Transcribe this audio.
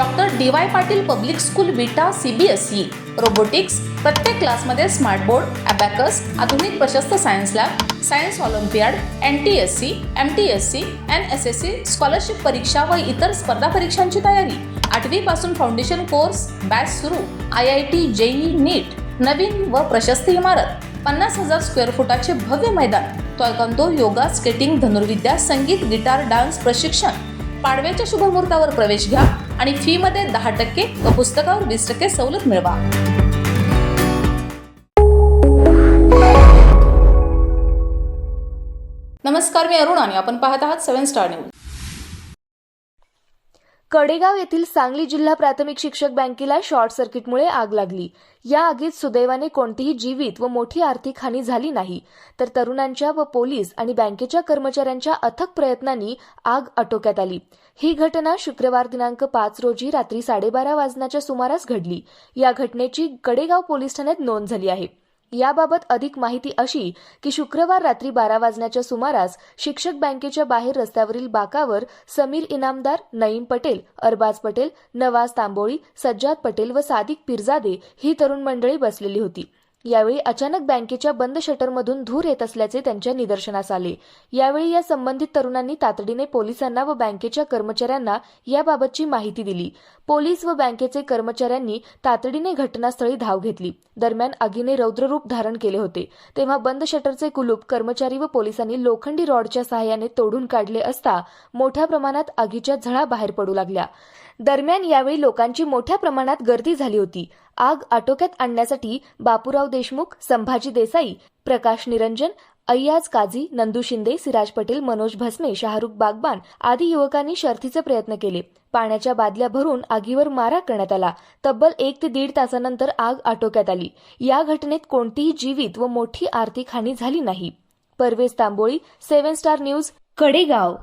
Doctor D Y Patil public school Vita C B S E robotics प्रत्येक क्लासमध्ये smart board abacus आधुनिक प्रशस्त science lab science olympiad N T S C M T S C N S S C scholarship परीक्षा व इतर स्पर्धा परीक्षांची तयारी. आठवीपासून फाउंडेशन कोर्स बॅच सुरू. I I T JEE NEET नवीन व प्रशस्त इमारत. पन्नास हजार स्क्वेअर फुटाचे भव्य मैदान. टॉयकॉन्तो योगा स्केटिंग धनुर्विद्या संगीत गिटार डान्स प्रशिक्षण. पाडव्याच्या शुभमुहूर्तावर प्रवेश घ्या. आणि फी मध्ये दहा टक्के व पुस्तकावर वीस टक्के सवलत मिळवा. नमस्कार मी अरुण आणि आपण पाहत आहात सेव्हन स्टार न्यूज. कडेगाव येथील सांगली जिल्हा प्राथमिक शिक्षक बँकेला शॉर्ट सर्किटमुळे आग लागली. या आगीत सुदैवाने कोणतीही जीवित व मोठी आर्थिक हानी झाली नाही. तर तरुणांच्या व पोलीस आणि बँकेच्या कर्मचाऱ्यांच्या अथक प्रयत्नांनी आग आटोक्यात आली. ही घटना शुक्रवार दिनांक पाच रोजी रात्री साडेबारा वाजण्याच्या सुमारास घडली. या घटनेची कडेगाव पोलीस ठाण्यात नोंद झाली आहे. याबाबत अधिक माहिती अशी की शुक्रवार रात्री बारा वाजण्याच्या सुमारास शिक्षक बँकेच्या बाहेर रस्त्यावरील बाकावर समीर इनामदार नईम पटेल अरबाज पटेल नवाज तांबोळी सज्जाद पटेल व सादिक पिरजादे ही तरुण मंडळी बसलेली होती. यावेळी अचानक बँकेच्या बंद शटरमधून धूर येत असल्याचे त्यांच्या निदर्शनास आले. यावेळी या संबंधित तरुणांनी तातडीने पोलिसांना व बँकेच्या कर्मचाऱ्यांना याबाबतची माहिती दिली. पोलीस व बँकेचे कर्मचाऱ्यांनी तातडीने घटनास्थळी धाव घेतली. दरम्यान आगीने रौद्ररूप धारण केले होते. तेव्हा बंद शटरचे कुलूप कर्मचारी व पोलिसांनी लोखंडी रॉडच्या सहाय्याने तोडून काढले असता मोठ्या प्रमाणात आगीच्या झळा बाहेर पडू लागल्या. दरम्यान यावेळी लोकांची मोठ्या प्रमाणात गर्दी झाली होती. आग आटोक्यात आणण्यासाठी बापूराव देशमुख संभाजी देसाई प्रकाश निरंजन अय्याज काझी नंदू शिंदे सिराज पटेल मनोज भस्मे शाहरुख बागबान आदी युवकांनी शर्थीचे प्रयत्न केले. पाण्याच्या बादल्या भरून आगीवर मारा करण्यात आला. तब्बल एक ते दीड तासानंतर आग आटोक्यात आली. या घटनेत कोणतीही जीवित व मोठी आर्थिक हानी झाली नाही. Parvez Tamboli seven star news Kadegaon.